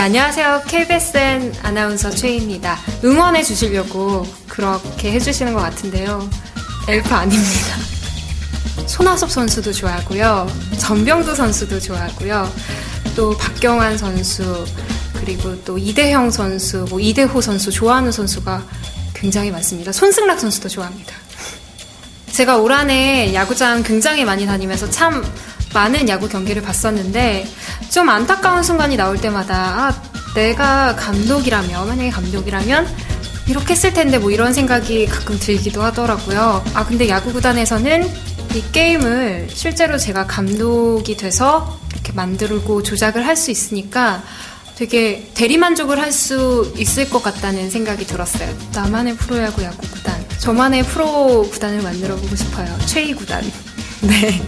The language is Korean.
안녕하세요. KBSN 아나운서 최희입니다. 응원해 주시려고 그렇게 해주시는 것 같은데요. 엘프 아닙니다. 손아섭 선수도 좋아하고요. 전병두 선수도 좋아하고요. 또 박경환 선수, 그리고 또 이대형 선수, 뭐 이대호 선수 좋아하는 선수가 굉장히 많습니다. 손승락 선수도 좋아합니다. 제가 올 한해 야구장 굉장히 많이 다니면서 참 많은 야구 경기를 봤었는데 좀 안타까운 순간이 나올 때마다 아, 내가 감독이라면 만약에 감독이라면 이렇게 했을 텐데 뭐 이런 생각이 가끔 들기도 하더라고요. 아 근데 야구 구단에서는 이 게임을 실제로 제가 감독이 돼서 이렇게 만들고 조작을 할 수 있으니까 되게 대리만족을 할 수 있을 것 같다는 생각이 들었어요. 나만의 프로야구 야구 구단, 저만의 프로 구단을 만들어 보고 싶어요. 최희 구단. 네.